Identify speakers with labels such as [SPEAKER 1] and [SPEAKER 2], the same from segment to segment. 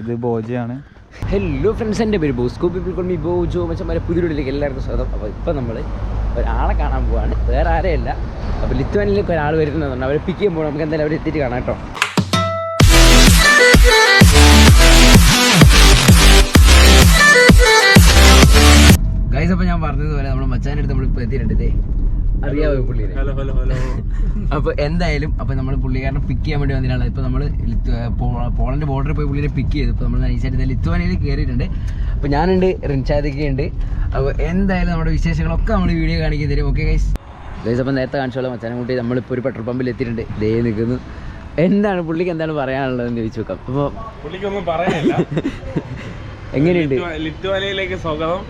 [SPEAKER 1] ഇത് ബോജയാണ്.
[SPEAKER 2] Hello friends എന്റെ പേര് Bosco people call me Bojo മച്ചന്മാരെ പുതിയൊരിലേക്ക് എല്ലാവർക്കും സ്വാഗതം. അപ്പോൾ ഇപ്പം നമ്മൾ ഒരാളെ കാണാൻ പോവാണ്. വേറെ ആരെയല്ല അപ്പോൾ ലിത്വാനിലേക്ക് ഒരാൾ വരുന്നതുകൊണ്ട് അവരെ പിക്ക് ചെയ്യുമ്പോൾ നമുക്ക് എന്തായാലും അവരെ എത്തിയിട്ട് കാണാം കേട്ടോ. അപ്പോൾ ഞാൻ പറഞ്ഞതുപോലെ നമ്മുടെ മച്ചാന്റെ അടുത്ത് നമ്മളിപ്പോൾ എത്തിയിട്ടുണ്ട് ഇതേ അറിയാവോ പുള്ളിയെ
[SPEAKER 1] ഹലോ ഹലോ ഹലോ.
[SPEAKER 2] അപ്പൊ എന്തായാലും അപ്പൊ നമ്മൾ പുള്ളിക്കാരനെ പിക്ക് ചെയ്യാൻ വേണ്ടി വന്നിട്ടാണ്. ഇപ്പൊ നമ്മൾ പോളണ്ട് ബോർഡറിൽ പോയി പുള്ളിനെ പിക്ക് ചെയ്തു. ഇപ്പൊ നമ്മൾ നൈസായിട്ട് ലിത്വാനിയിൽ കയറിയിട്ടുണ്ട് അപ്പൊ ഞാനുണ്ട് റിൻചാദിക്ക ഉണ്ട്. അപ്പൊ എന്തായാലും നമ്മുടെ വിശേഷങ്ങളൊക്കെ നമ്മൾ വീഡിയോ കാണിക്കാൻ തരും. ഓക്കെ ഗൈസ് ഗൈസ് അപ്പോൾ നേരത്തെ കാണിച്ചോളാം. മച്ചാനെ കൂട്ടി നമ്മളിപ്പോൾ ഒരു പെട്രോൾ പമ്പിൽ എത്തിയിട്ടുണ്ട്. ദേ നിൽക്കുന്നു എന്താണ് പുള്ളിക്ക് എന്താണ് പറയാനുള്ളതെന്ന് ചോദിച്ചു നോക്കാം. അപ്പോൾ
[SPEAKER 1] പുള്ളിക്കൊന്നും പറയാനില്ല.
[SPEAKER 2] എങ്ങനെയുണ്ട്?
[SPEAKER 1] ലിറ്റുവാലയിലേക്ക് സ്വാഗതം.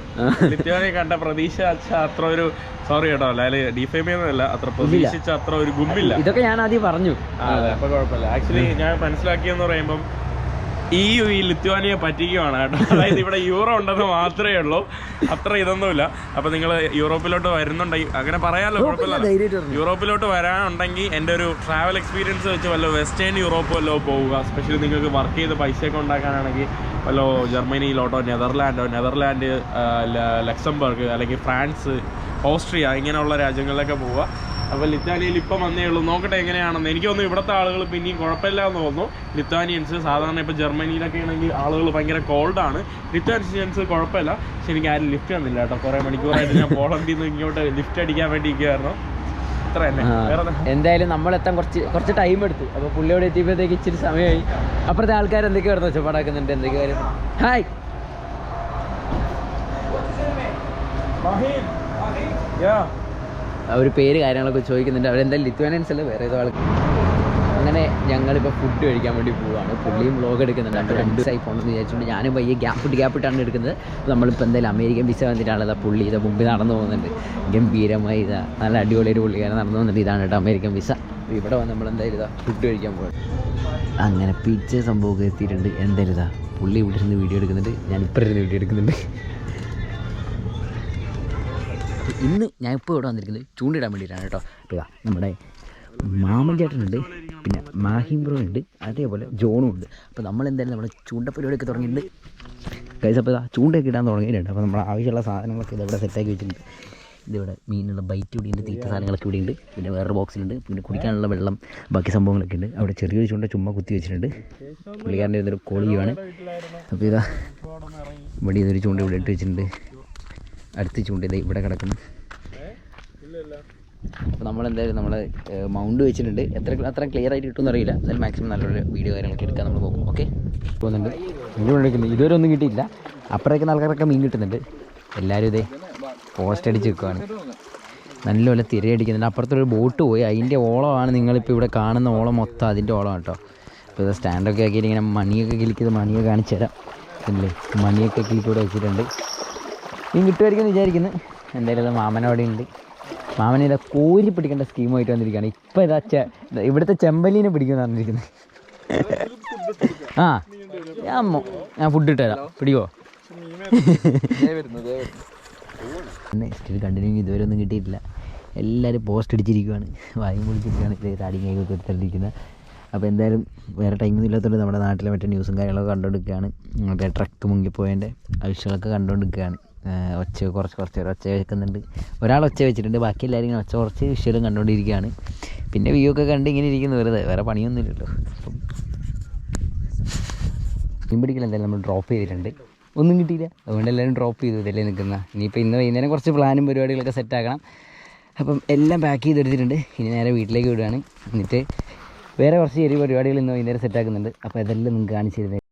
[SPEAKER 1] ലിറ്റുവാലയെ കണ്ട പ്രതീക്ഷ അത്ര ഒരു സോറി കേട്ടോ. അല്ലെ. ഡിഫൈം അത്ര പ്രതീക്ഷിച്ച അത്ര ഒരു ഗുമ്പില്ല.
[SPEAKER 2] ഇതൊക്കെ ഞാൻ ആദ്യം പറഞ്ഞു.
[SPEAKER 1] അതെ അപ്പൊ കുഴപ്പമില്ല. ആക്ച്വലി ഞാൻ മനസ്സിലാക്കിയെന്ന് പറയുമ്പം ഈ ഈ ലിത്വാനിയെ പറ്റിക്കുവാണ് കേട്ടോ. അതായത് ഇവിടെ യൂറോ ഉണ്ടെന്ന് മാത്രമേ ഉള്ളൂ. അത്ര ഇതൊന്നുമില്ല. അപ്പൊ നിങ്ങൾ യൂറോപ്പിലോട്ട് വരുന്നുണ്ടെങ്കിൽ അങ്ങനെ പറയാമല്ലോ കുഴപ്പമില്ല. യൂറോപ്പിലോട്ട് വരാനുണ്ടെങ്കിൽ എന്റെ ഒരു ട്രാവൽ എക്സ്പീരിയൻസ് വെച്ച് വല്ല വെസ്റ്റേൺ യൂറോപ്പ് വല്ലോ പോവുക. സ്പെഷ്യലി നിങ്ങൾക്ക് വർക്ക് ചെയ്ത് പൈസയൊക്കെ ഉണ്ടാക്കാനാണെങ്കിൽ വല്ലോ ജർമ്മനിയിലോട്ടോ നെതർലാൻഡോ. നെതർലാൻഡ് ലക്സംബർഗ് അല്ലെങ്കിൽ ഫ്രാൻസ് ഓസ്ട്രിയ ഇങ്ങനെയുള്ള രാജ്യങ്ങളിലൊക്കെ പോവുക. അപ്പോൾ ലിത്വാനിയയിൽ ഇപ്പം വന്നേ ഉള്ളൂ. നോക്കട്ടെ എങ്ങനെയാണെന്ന്. എനിക്ക് തോന്നുന്നു ഇവിടുത്തെ ആളുകൾ പിന്നെയും കുഴപ്പമില്ല എന്ന് തോന്നുന്നു. ലിത്വാനിയൻസ് സാധാരണ ഇപ്പോൾ ജർമ്മനിയിലൊക്കെ ആണെങ്കിൽ ആളുകൾ ഭയങ്കര കോൾഡാണ് ലിത്വാനിയൻസ് കുഴപ്പമില്ല. പക്ഷെ എനിക്ക് ആരും ലിഫ്റ്റ് തന്നില്ല കേട്ടോ. കുറേ മണിക്കൂറായിട്ട് ഞാൻ പോളണ്ടിൽ നിന്ന് ഇങ്ങോട്ട് ലിഫ്റ്റ് അടിക്കാൻ വേണ്ടി ഇരിക്കുമായിരുന്നു അത്ര തന്നെ
[SPEAKER 2] ആ, എന്തായാലും നമ്മളെത്താൻ കുറച്ച് കുറച്ച് ടൈം എടുത്തു. അപ്പോൾ പുള്ളിയോട് എത്തിയപ്പോഴത്തേക്ക് ഇച്ചിരി സമയമായി. അപ്പുറത്തെ ആൾക്കാർ എന്തൊക്കെ വരുന്ന ഒച്ചപ്പാടാക്കുന്നുണ്ട്? എന്തൊക്കെ കാര്യം? ഹായ്.
[SPEAKER 1] അവർ
[SPEAKER 2] അവർ പേര് കാര്യങ്ങളൊക്കെ ചോദിക്കുന്നുണ്ട്. അവരെന്തായാലും ലിത്വാനിയൻസ് അല്ല? വേറെ ഏതോ ആൾക്ക് അങ്ങനെ ഞങ്ങളിപ്പോൾ ഫുഡ് കഴിക്കാൻ വേണ്ടി പോവുകയാണ് പുള്ളിയും വ്ളോഗ് എടുക്കുന്നുണ്ട്. അപ്പോൾ രണ്ട് ദിവസമായി പോകണമെന്ന് വിചാരിച്ചുകൊണ്ട് ഞാനും പയ്യെ ഗ്യാപ്പ് ഇട്ട് ഗ്യാപ്പ് ഇട്ടാണ് എടുക്കുന്നത്. അപ്പോൾ നമ്മളിപ്പോൾ എന്തായാലും അമേരിക്കൻ വിസ വന്നിട്ടാണ് ഇതാ പുള്ളി ഇതാ മുമ്പിൽ നടന്നു പോകുന്നുണ്ട്. ഗംഭീരമായി ഇതാ. നല്ല അടിപൊളിയൊരു പുള്ളിക്കാരൻ നടന്നു പോകുന്നുണ്ട്. ഇതാണ് കേട്ടോ അമേരിക്കൻ വിസ ഇവിടെ വന്ന് നമ്മൾ എന്തായാലും ഇതാ ഫുഡ് കഴിക്കാൻ പോകുന്നത് അങ്ങനെ പിച്ച സംഭവമൊക്കെ എത്തിയിട്ടുണ്ട്. എന്തായാലും ഇതാ പുള്ളി ഇവിടെ ഇരുന്ന് വീഡിയോ എടുക്കുന്നുണ്ട്. ഞാൻ ഇപ്പോൾ ഇരുന്ന് വീഡിയോ എടുക്കുന്നുണ്ട്. ഇന്ന് ഞാൻ ഇപ്പോൾ ഇവിടെ വന്നിരിക്കുന്നത് ചൂണ്ടിടാൻ വേണ്ടിയിട്ടാണ് കേട്ടോ. അപ്പോൾ നമ്മുടെ മാമൻ ചേട്ടനുണ്ട് പിന്നെ മാഹിം ബ്രോ ഉണ്ട് അതേപോലെ ജോണും ഉണ്ട്. അപ്പോൾ നമ്മൾ എന്തായാലും നമ്മൾ ചൂണ്ട പരിപാടിയൊക്കെ തുടങ്ങിയിട്ടുണ്ട്. കൈസ് അപ്പോൾ ചൂണ്ടയൊക്കെ ഇടാൻ തുടങ്ങിയിട്ടുണ്ട്. അപ്പോൾ നമ്മൾ ആവശ്യമുള്ള സാധനങ്ങളൊക്കെ ഇതവിടെ സെറ്റാക്കി വെച്ചിട്ടുണ്ട്. ഇതിവിടെ മീനുള്ള ബൈറ്റ് കൂടിയുണ്ട് തീറ്റ സാധനങ്ങളൊക്കെ ഇവിടെ ഉണ്ട്. പിന്നെ വേറൊരു ബോക്സിലുണ്ട് പിന്നെ കുടിക്കാനുള്ള വെള്ളം ബാക്കി സംഭവങ്ങളൊക്കെ ഉണ്ട്. അവിടെ ചെറിയൊരു ചൂണ്ട ചുമ്മാ കുത്തി വെച്ചിട്ടുണ്ട്. പുള്ളിക്കാരന്റെ ഇതൊരു കോളിയുമാണ്. അപ്പോൾ ഇതാ ഇവിടെ ഇതൊരു ചൂണ്ട ഇവിടെ ഇട്ട് വെച്ചിട്ടുണ്ട്. അടുത്ത ചൂണ്ട ഇതാ ഇവിടെ കിടക്കുന്നു. അപ്പോൾ നമ്മൾ എന്തായാലും നമ്മൾ മൗണ്ട് വെച്ചിട്ടുണ്ട്. എത്ര അത്ര ക്ലിയർ ആയിട്ട് കിട്ടുമെന്ന് അറിയില്ല. എന്നാലും മാക്സിമം നല്ലൊരു വീഡിയോ കാര്യങ്ങളൊക്കെ എടുക്കാൻ നമ്മൾ നോക്കും ഓക്കെ പോകുന്നുണ്ട്. മീൻ എടുക്കുന്നത് ഇതുവരെ ഒന്നും കിട്ടിയില്ല അപ്പുറത്തേക്ക് ആൾക്കാരൊക്കെ മീൻ കിട്ടുന്നുണ്ട്. എല്ലാവരും ഇതേ പോസ്റ്റ് അടിച്ച് വെക്കുവാണ്. നല്ലപോലെ തിരയടിക്കുന്നുണ്ട് അപ്പുറത്തൊരു ബോട്ട് പോയി. അതിന്റെ ഓളമാണ് നിങ്ങളിപ്പോൾ ഇവിടെ കാണുന്ന ഓളം മൊത്തം അതിന്റെ ഓളമാണ് കേട്ടോ. അപ്പോൾ ഇത് സ്റ്റാൻഡൊക്കെ ആക്കിയിട്ട് ഇങ്ങനെ മണിയൊക്കെ കിളിക്കുന്നത് മണിയൊക്കെ കാണിച്ചു തരാം. ഇല്ലേ മണിയൊക്കെ കിളിക്കൂടെ വെച്ചിട്ടുണ്ട്. മീൻ കിട്ടുമായിരിക്കും എന്ന് വിചാരിക്കുന്നു. എന്തായാലും മാമനവിടെ ഉണ്ട്. മാമനെ ഇതാ കോരി പിടിക്കേണ്ട സ്കീമായിട്ട് വന്നിരിക്കുകയാണ്. ഇപ്പം ഇതാ ചെ ഇവിടുത്തെ ചെമ്പലീനെ പിടിക്കുന്ന പറഞ്ഞിരിക്കുന്നത് ആ ഞാൻ ഞാൻ ഫുഡ് ഇട്ടുതരാം പിടിക്കോ? സ്റ്റിൽ കണ്ടിന്യൂ ഇതുവരെ ഒന്നും കിട്ടിയിട്ടില്ല. എല്ലാവരും പോസ്റ്റ് അടിച്ചിരിക്കുകയാണ് വായും പൊളിച്ചിരിക്കുകയാണ് ഇത് താടിങ്ങയൊക്കെ കൈകൊക്കെ എടുത്തിരിക്കുന്നത് അപ്പോൾ എന്തായാലും വേറെ ടൈമൊന്നും ഇല്ലാത്തതുകൊണ്ട് നമ്മുടെ നാട്ടിലെ മറ്റേ ന്യൂസും കാര്യങ്ങളൊക്കെ കണ്ടുകൊണ്ടിരിക്കുകയാണ് മറ്റേ ട്രക്ക് മുങ്ങിപ്പോയതിന്റെ ആവശ്യങ്ങളൊക്കെ കണ്ടുകൊണ്ടിരിക്കുകയാണ് ഒച്ച കുറച്ച് കുറച്ച് ഒച്ച വെക്കുന്നുണ്ട് ഒരാൾ ഒച്ച വെച്ചിട്ടുണ്ട്. ബാക്കി എല്ലാവരും ഇങ്ങനെ ഒച്ച കുറച്ച് വിഷ്വലും കണ്ടുകൊണ്ടിരിക്കുകയാണ്. പിന്നെ വ്യൂ ഒക്കെ കണ്ട് ഇങ്ങനെ ഇരിക്കുന്നു വെറുതെ. വേറെ പണിയൊന്നുമില്ലല്ലോ അപ്പം മീൻ പിടിക്കൽ എന്തായാലും നമ്മൾ ഡ്രോപ്പ് ചെയ്തിട്ടുണ്ട്. ഒന്നും കിട്ടിയില്ല. അതുകൊണ്ട് എല്ലാവരും ഡ്രോപ്പ് ചെയ്തു. ഇതല്ലേ നിൽക്കുന്ന. ഇനിയിപ്പോൾ ഇന്ന് വൈകുന്നേരം കുറച്ച് പ്ലാനും പരിപാടികളൊക്കെ സെറ്റാക്കണം അപ്പം എല്ലാം പാക്ക് ചെയ്തെടുത്തിട്ടുണ്ട്. ഇനി നേരെ വീട്ടിലേക്ക് വിടുകയാണ്. എന്നിട്ട് വേറെ കുറച്ച് ചെറിയ പരിപാടികൾ ഇന്ന് വൈകുന്നേരം സെറ്റാക്കുന്നുണ്ട് അപ്പോൾ ഇതെല്ലാം നിങ്ങൾക്ക് കാണിച്ചു തരുന്നത്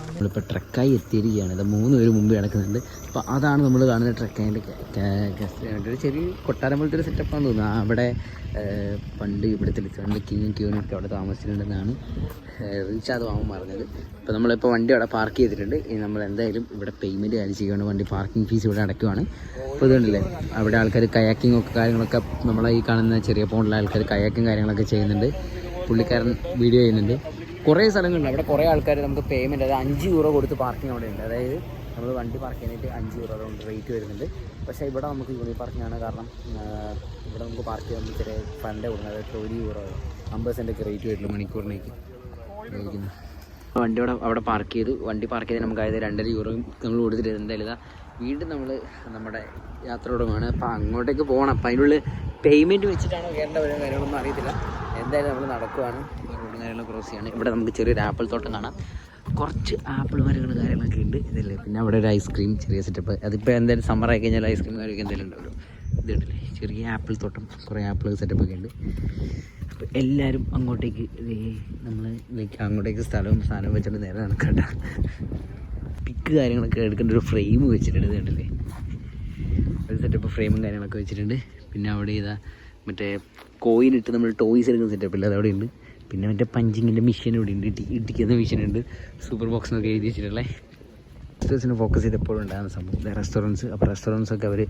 [SPEAKER 2] നമ്മളിപ്പോൾ ട്രക്കായി എത്തിയിരിക്കുകയാണ്. ഇത് മൂന്ന് പേര് മുമ്പ് കിടക്കുന്നുണ്ട്. അപ്പോൾ അതാണ് നമ്മൾ കാണുന്ന ട്രക്കായിട്ട് ഒരു ചെറിയ കൊട്ടാരം പോലത്തെ ഒരു സെറ്റപ്പാന്ന് തോന്നുന്നു. അവിടെ പണ്ട് ഇവിടുത്തെ ലിസ്റ്റാണ്ട് കിങ് ക്യൂനൊക്കെ അവിടെ താമസിച്ചിട്ടുണ്ടെന്നാണ് റീചാർജ് മാമൻ പറഞ്ഞത്. അപ്പോൾ നമ്മളിപ്പോൾ വണ്ടി അവിടെ പാർക്ക് ചെയ്തിട്ടുണ്ട്. ഇനി നമ്മൾ എന്തായാലും ഇവിടെ പേയ്മെന്റ് കാര്യം ചെയ്യുകയാണ് വണ്ടി പാർക്കിംഗ് ഫീസ് ഇവിടെ അടയ്ക്കുവാണ് അപ്പോൾ ഇതുണ്ടല്ലേ? അവിടെ ആൾക്കാർ കയാക്കിംഗ് ഒക്കെ കാര്യങ്ങളൊക്കെ നമ്മളെ ഈ കാണുന്ന ചെറിയ പോണ്ടിലെ ആൾക്കാർ കയാക്കിങ് കാര്യങ്ങളൊക്കെ ചെയ്യുന്നുണ്ട്. പുള്ളിക്കാരൻ വീഡിയോ ചെയ്യുന്നുണ്ട്. കുറേ സ്ഥലങ്ങളുണ്ട്. അവിടെ കുറേ ആൾക്കാർ നമുക്ക് പേയ്മെന്റ് അതായത് അഞ്ച് യൂറോ കൊടുത്ത് പാർക്കിംഗ് അവിടെ ഉണ്ട്. അതായത് നമ്മൾ വണ്ടി പാർക്ക് ചെയ്യാനായിട്ട് അഞ്ച് യൂറോ അതുകൊണ്ട് റേറ്റ് വരുന്നുണ്ട് പക്ഷേ ഇവിടെ നമുക്ക് യൂണി പാർക്കിംഗ് ആണ്. കാരണം ഇവിടെ നമുക്ക് പാർക്ക് ചെയ്യാൻ ചെറിയ ഫണ്ട് കൊടുക്കുന്നത് അതായത് ഒരു യൂറോ അമ്പത് സെന്റൊക്കെ റേറ്റ് വരുള്ളൂ മണിക്കൂറിലേക്ക്? വണ്ടി അവിടെ അവിടെ പാർക്ക് ചെയ്തു. വണ്ടി പാർക്ക് ചെയ്ത് നമുക്ക് അതായത് രണ്ടര യൂറോയും നമ്മൾ കൊടുത്തിട്ട് എന്തായാലും വീണ്ടും നമ്മൾ നമ്മുടെ യാത്ര തുടങ്ങുകയാണ് അപ്പോൾ അങ്ങോട്ടേക്ക് പോകണം. അപ്പോൾ അതിനുള്ളിൽ പേയ്മെന്റ് വെച്ചിട്ടാണോ വരും കാര്യങ്ങളൊന്നും അറിയത്തില്ല. എന്തായാലും നമ്മൾ നടക്കുവാണ്. റോഡ് കാര്യങ്ങൾ ക്രോസ് ചെയ്യാണ്. ഇവിടെ നമുക്ക് ചെറിയൊരു ആപ്പിൾ തോട്ടം കാണാം. കുറച്ച് ആപ്പിൾ മരങ്ങൾ കാര്യങ്ങളൊക്കെ ഉണ്ട്. ഇതല്ലേ? പിന്നെ അവിടെ ഒരു ഐസ്ക്രീം ചെറിയ സെറ്റപ്പ് അതിപ്പോൾ എന്തായാലും സമ്മർ ആയി കഴിഞ്ഞാൽ ഐസ്ക്രീം കാര്യമൊക്കെ എന്തായാലും ഉണ്ടാവുമല്ലോ ഇതുണ്ടല്ലേ ചെറിയ ആപ്പിൾ തോട്ടം. കുറേ ആപ്പിൾ സെറ്റപ്പ് ഒക്കെ ഉണ്ട്. അപ്പോൾ എല്ലാവരും അങ്ങോട്ടേക്ക് നമ്മൾ ലൈക്ക് അങ്ങോട്ടേക്ക് സ്ഥലവും സാധനവും വെച്ചിട്ട് നേരെ നടക്കണ്ട. പിക്ക് കാര്യങ്ങളൊക്കെ എടുക്കേണ്ട ഒരു ഫ്രെയിം വെച്ചിട്ടുണ്ട്. ഇതുണ്ടല്ലേ ഒരു സെറ്റപ്പ് ഫ്രെയിമും കാര്യങ്ങളൊക്കെ വെച്ചിട്ടുണ്ട്. പിന്നെ അവിടെ ഇതാ മറ്റേ കോയിൻ ഇട്ട് നമ്മൾ ടോയ്സ് എടുക്കുന്ന സെറ്റപ്പ് ഇല്ല? അതവിടെ ഉണ്ട് പിന്നെ മറ്റേ പഞ്ചിങ്ങിന്റെ മിഷൻ ഇവിടെ ഉണ്ട് ഇട്ടി ഇടിക്കുന്ന മെഷീൻ ഉണ്ട് സൂപ്പർ ബോക്സ് എന്നൊക്കെ എഴുതി വെച്ചിട്ടുള്ളത് റെസ്റ്റോറൻസിന് ഫോക്കസ് ചെയ്ത് എപ്പോഴും ഉണ്ടാകുന്ന സംഭവം റെസ്റ്റോറന്റ്സ് അപ്പോൾ റെസ്റ്റോറന്റ്സ് ഒക്കെ അവർ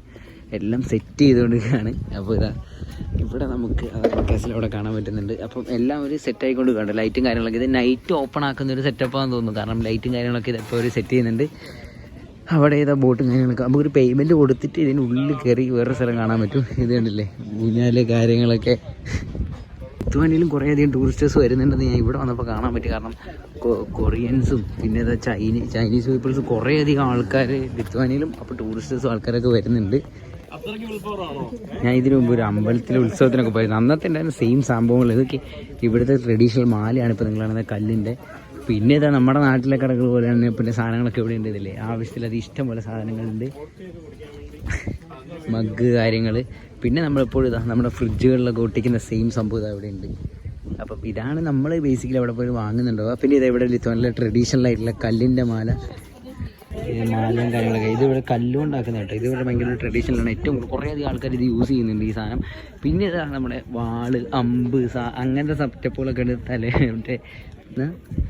[SPEAKER 2] എല്ലാം സെറ്റ് ചെയ്തുകൊണ്ടിരിക്കുകയാണ് അപ്പോൾ ഇതാ ഇവിടെ നമുക്ക് ഫോക്കസിൽ അവിടെ കാണാൻ പറ്റുന്നുണ്ട്. അപ്പം എല്ലാം ഒരു സെറ്റ് ആയിക്കൊണ്ട് കാണും ലൈറ്റും കാര്യങ്ങളൊക്കെ. ഇത് നൈറ്റ് ഓപ്പൺ ആക്കുന്ന ഒരു സെറ്റപ്പാണെന്ന് തോന്നുന്നു. കാരണം ലൈറ്റും കാര്യങ്ങളൊക്കെ ഇതിപ്പോൾ അവർ സെറ്റ് ചെയ്യുന്നുണ്ട്. അവിടെ ഏതാ ബോട്ടും കാര്യങ്ങളൊക്കെ നമുക്കൊരു പേയ്മെന്റ് കൊടുത്തിട്ട് ഇതിനുള്ളിൽ കയറി വേറെ സ്ഥലം കാണാൻ പറ്റും. ഇത് കണ്ടില്ലേ? ഊഞ്ഞാൽ കാര്യങ്ങളൊക്കെ. ലിത്വാനിയിലും കുറേയധികം ടൂറിസ്റ്റേഴ്സ് വരുന്നുണ്ടെന്ന് ഞാൻ ഇവിടെ വന്നപ്പോൾ കാണാൻ പറ്റി. കാരണം കൊറിയൻസും പിന്നെ ഏതാ ചൈനീ ചൈനീസ് പീപ്പിൾസും കുറേയധികം ആൾക്കാർ ലിത്വാനിയിലും അപ്പോൾ ടൂറിസ്റ്റേഴ്സും ആൾക്കാരൊക്കെ വരുന്നുണ്ട്. ഞാൻ ഇതിനു മുമ്പ് ഒരു അമ്പലത്തിലെ ഉത്സവത്തിനൊക്കെ പോയിരുന്നു. അന്നത്തെ ഉണ്ടായിരുന്ന സെയിം സംഭവങ്ങൾ. ഇതൊക്കെ ഇവിടുത്തെ ട്രഡീഷണൽ മാലയാണ് ഇപ്പോൾ നിങ്ങൾ കാണുന്ന കല്ലിന്റെ പിന്നെ ഇതാ നമ്മുടെ നാട്ടിലെ കടകൾ പോലെ തന്നെ പിന്നെ സാധനങ്ങളൊക്കെ ഇവിടെ ഉണ്ട് ഇതില്ലേ ആവശ്യത്തിൽ അത് ഇഷ്ടം പോലെ സാധനങ്ങളുണ്ട്. മഗ് കാര്യങ്ങൾ പിന്നെ നമ്മളെപ്പോഴും ഇതാ നമ്മുടെ ഫ്രിഡ്ജുകളിലൊക്കെ ഒട്ടിക്കുന്ന സെയിം സംഭവം ഇതാ ഇവിടെ ഉണ്ട്. അപ്പം ഇതാണ് നമ്മൾ ബേസിക്കലി അവിടെ പോയി വാങ്ങുന്നുണ്ടാവുക പിന്നെ ഇത് ഇവിടെ ലിത്തോണിലെ ട്രഡീഷണൽ ആയിട്ടുള്ള കല്ലിന്റെ മാല. മാലയും കാര്യങ്ങളൊക്കെ. ഇത് ഇവിടെ കല്ലുകൊണ്ടാക്കുന്ന കേട്ടോ. ഇത് ഇവിടെ ഭയങ്കര ട്രഡീഷണലാണ് ഏറ്റവും കുറേയധികം ആൾക്കാർ ഇത് യൂസ് ചെയ്യുന്നുണ്ട് ഈ സാധനം. പിന്നെ ഇതാണ് നമ്മുടെ വാൾ അമ്പ് സാ അങ്ങനത്തെ സെറ്റപ്പുകളൊക്കെ ഉണ്ട് തല മറ്റേ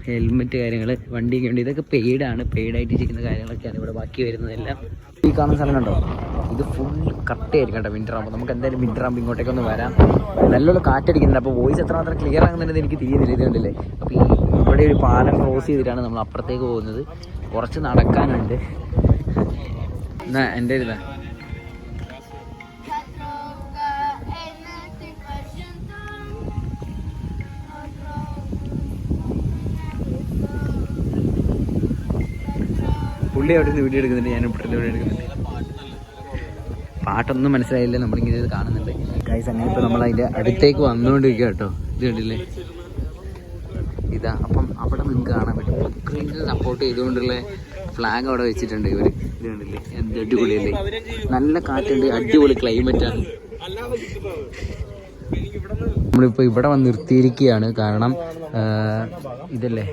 [SPEAKER 2] ഹെൽമെറ്റ് കാര്യങ്ങൾ വണ്ടിക്ക് വേണ്ടി ഇതൊക്കെ പെയ്ഡാണ് പെയ്ഡായിട്ട് ചെയ്യുന്ന കാര്യങ്ങളൊക്കെയാണ് ഇവിടെ ബാക്കി വരുന്നതെല്ലാം. ഈ കാണുന്ന സ്ഥലം കണ്ടോ? ഇത് ഫുൾ കട്ടയായിരിക്കും കേട്ടോ വിന്റർ ആകുമ്പോൾ നമുക്ക് എന്തായാലും വിന്റർ ആകുമ്പോൾ ഇങ്ങോട്ടേക്ക് ഒന്ന് വരാം. നല്ലൊരു കാറ്റടിക്കുന്നുണ്ട്. അപ്പോൾ വോയിസ് എത്രമാത്രം ക്ലിയർ ആകുന്നുണ്ടെന്ന് എനിക്ക് തിരിയുന്നില്ല. ഇത് കണ്ടില്ലേ? അപ്പോൾ ഈ ഇവിടെ ഒരു പാലം ക്രോസ് ചെയ്തിട്ടാണ് നമ്മൾ അപ്പുറത്തേക്ക് പോകുന്നത്. കുറച്ച് നടക്കാനുണ്ട്. എന്നാ എന്റെ ഇതിലാ പുള്ളി അവിടെ നിന്ന് വീഡിയോ എടുക്കുന്നുണ്ട് ഞാൻ ഇവിടെ വീഡിയോ എടുക്കുന്നുണ്ട്. പാട്ടൊന്നും മനസ്സിലായില്ല നമ്മളിങ്ങനെ കാണുന്നുണ്ട്. ഗൈസ് അങ്ങനെ ഇപ്പോൾ നമ്മൾ അതിന്റെ അടുത്തേക്ക് വന്നുകൊണ്ടിരിക്കുക കേട്ടോ. ഇത് കണ്ടില്ലേ? ഇതാ അപ്പം അവിടെ നിങ്ങൾക്ക് കാണാൻ പറ്റും. സപ്പോർട്ട് ചെയ്തുകൊണ്ടുള്ള ഫ്ലാഗ് അവിടെ വെച്ചിട്ടുണ്ട് ഇവർ ഇത് കണ്ടില്ലേ? എന്ത് അടിപൊളിയല്ലേ? നല്ല കാറ്റുണ്ട് അടിപൊളി ക്ലൈമറ്റ് ആണ്. നമ്മളിപ്പോൾ ഇവിടെ വന്ന് നിർത്തിയിരിക്കുകയാണ്. കാരണം ഇതല്ലേ?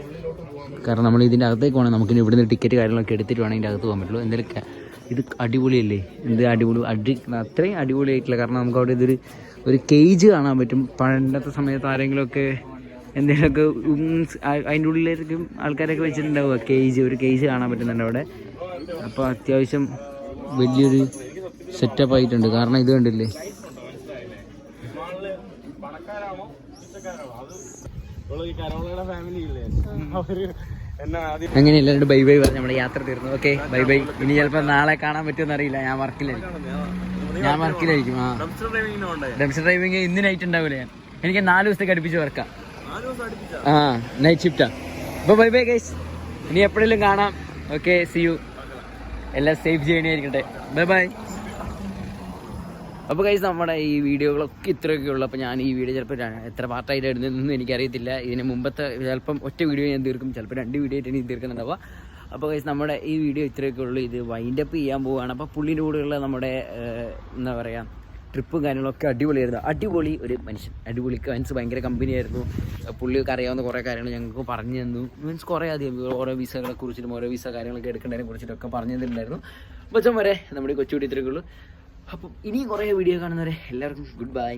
[SPEAKER 2] കാരണം നമ്മൾ ഇതിന്റെ അകത്തേക്ക് പോകണം. നമുക്കിനി ഇവിടുന്ന് ടിക്കറ്റ് കാര്യങ്ങളൊക്കെ എടുത്തിട്ട് വേണം ഇതിന്റെ അകത്ത് പോകാൻ പറ്റുള്ളൂ. എന്തായാലും ഇത് അടിപൊളിയല്ലേ? എന്ത് അടിപൊളി അടി അത്രയും അടിപൊളിയായിട്ടില്ല. കാരണം നമുക്ക് അവിടെ ഇതൊരു ഒരു കേജ് കാണാൻ പറ്റും. പണ്ടത്തെ സമയത്ത് ആരെങ്കിലുമൊക്കെ എന്തെങ്കിലുമൊക്കെ അതിന്റെ ഉള്ളിലേക്കും ആൾക്കാരൊക്കെ വെച്ചിട്ടുണ്ടാവുക. കേജ് ഒരു കേജ് കാണാൻ പറ്റുന്നുണ്ട് അവിടെ. അപ്പോൾ അത്യാവശ്യം വലിയൊരു സെറ്റപ്പ് ആയിട്ടുണ്ട്. കാരണം ഇത് കണ്ടില്ലേ?
[SPEAKER 1] ഫാമിലി ഇല്ലേ? അവർ
[SPEAKER 2] അങ്ങനെ എല്ലാവരും ബൈ ബൈ പറഞ്ഞു നമ്മുടെ യാത്ര തീർന്നു. Okay bye bye. ഇനി ചിലപ്പോ നാളെ കാണാൻ പറ്റുമെന്ന് അറിയില്ല. ഞാൻ വർക്കിലായിരിക്കും. ഞാൻ വർക്കിലായിരിക്കും ആ. ഡംസ് ഡ്രൈവിംഗ് ഇന്ന് നൈറ്റ് ഉണ്ടാവില്ല ഞാൻ എനിക്ക് നാല് ദിവസത്തേക്ക് അടുപ്പിച്ച് വർക്കാം ആ. നൈറ്റ് ഷിഫ്റ്റാ അപ്പൊ ബൈ ബൈ ഗൈസ് ഇനി എപ്പോഴെങ്കിലും കാണാം. ഓക്കെ സി യു എല്ലാം സേഫ് ജേണി ആയിരിക്കട്ടെ. ബൈ ബൈ അപ്പോൾ കൈസ് നമ്മുടെ ഈ വീഡിയോകളൊക്കെ ഇത്രയൊക്കെ ഉള്ളൂ. അപ്പോൾ ഞാൻ ഈ വീഡിയോ ചിലപ്പോൾ എത്ര പാർട്ടായിട്ട് ഇടുന്നതെന്നൊന്നും എനിക്കറിയത്തില്ല. ഇതിന് മുമ്പത്തെ ചിലപ്പം ഒറ്റ വീഡിയോ ഞാൻ തീർക്കും. ചിലപ്പോൾ രണ്ട് വീഡിയോ ആയിട്ട് ഇനി തീർക്കുന്നുണ്ടാവുക അപ്പോൾ കൈസ് നമ്മുടെ ഈ വീഡിയോ ഇത്രയൊക്കെ ഉള്ളൂ. ഇത് വൈൻഡ് അപ്പ് ചെയ്യാൻ പോവുകയാണ്. അപ്പോൾ പുള്ളിന്റെ കൂടെയുള്ള നമ്മുടെ എന്താ പറയുക ട്രിപ്പും കാര്യങ്ങളൊക്കെ അടിപൊളിയായിരുന്നു. അടിപൊളി ഒരു മനുഷ്യൻ. അടിപൊളി മീൻസ് ഭയങ്കര കമ്പനിയായിരുന്നു പുള്ളിയൊക്കെ അറിയാവുന്ന കുറേ കാര്യങ്ങൾ ഞങ്ങൾക്ക് പറഞ്ഞു തന്നു. മീൻസ് കുറേ അധികം ഓരോ വിസകളെ കുറിച്ചിട്ടും ഓരോ വിസ കാര്യങ്ങളൊക്കെ എടുക്കേണ്ടതിനെ കുറിച്ചിട്ടൊക്കെ പറഞ്ഞു തന്നിട്ടുണ്ടായിരുന്നു. അപ്പോൾ വരെ നമ്മുടെ കൊച്ചുകൂടി ഇത്രയൊക്കെ ഉള്ളൂ. അപ്പം ഇനിയും കുറേ വീഡിയോ കാണുന്നവരെ എല്ലാവർക്കും ഗുഡ് ബൈ